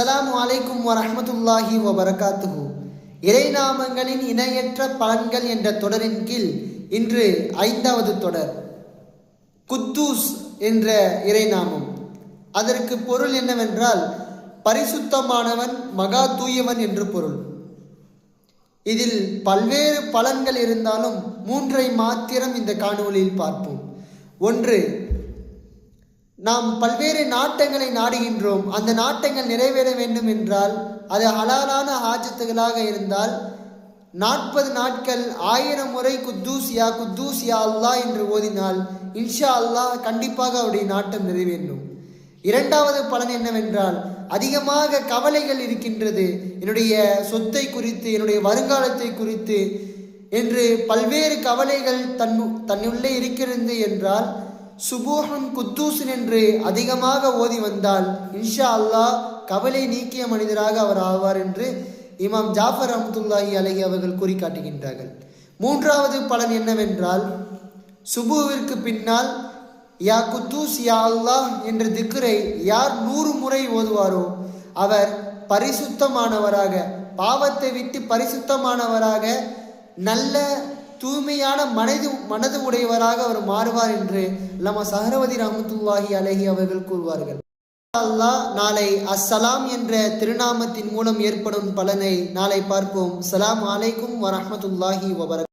அஸ்ஸலாமு அலைக்கும் வரமத்துல்லாஹி வபரகாத்துஹு. இறைநாமங்களின் இணையற்ற பலன்கள் என்ற தொடரின் கீழ் இன்று ஐந்தாவது தொடர். குத்தூஸ் என்ற இறைநாமம் அதற்கு பொருள் என்னவென்றால் பரிசுத்தமானவன் மகா தூயவன் என்று பொருள். இதில் பல்வேறு பலன்கள் இருந்தாலும் மூன்றை மாத்திரம் இந்த காணொலியில் பார்ப்போம். ஒன்று நாம் பல்வேறு நாட்டங்களை நாடுகின்றோம். அந்த நாட்டங்கள் நிறைவேற வேண்டும் என்றால் அது ஹலாலான ஹாஜத்துகளாக இருந்தால் நாற்பது நாட்கள் ஆயிரம் முறை குத்தூஸ் யா குத்தூஸ் யா அல்லாஹ் என்று ஓதினால் இன்ஷா அல்லாஹ் கண்டிப்பாக அவருடைய நாட்டம் நிறைவேறும். இரண்டாவது பலன் என்னவென்றால் அதிகமாக கவலைகள் இருக்கின்றது. என்னுடைய சொத்தை குறித்து என்னுடைய வருங்காலத்தை குறித்து என்று பல்வேறு கவலைகள் தன் தன்னுள்ளே இருக்கிறது என்றால் சுபூஹன் குத்தூசன் என்று அதிகமாக ஓதி வந்தால் இன்ஷா அல்லாஹ் கவலை நீக்கிய மனிதராக அவர் ஆவார் என்று இமாம் ஜாஃபர் அஹமதுல்லாஹி அலஹி அவர்கள் கூறி காட்டுகின்றார்கள் மூன்றாவது பலன் என்னவென்றால் சுபுவிற்கு பின்னால் யா குத்தூஸ் யா அல்லாஹ் என்ற திக்கரை யார் நூறு முறை ஓதுவாரோ அவர் பரிசுத்தமானவராக பாவத்தை விட்டு பரிசுத்தமானவராக நல்ல தூய்மையான மனது மனது உடையவராக அவர் மாறுவார் என்று நம்ம சஹரவதி ரஹமத்துல்லாஹி அலஹி அவர்கள் கூறுவார்கள். அல்லாஹ் நாளை அஸ்ஸலாம் என்ற திருநாமத்தின் மூலம் ஏற்படும் பலனை நாளை பார்ப்போம். சலாம் அலைக்கும் வரஹமத்துல்லாஹி வபரக்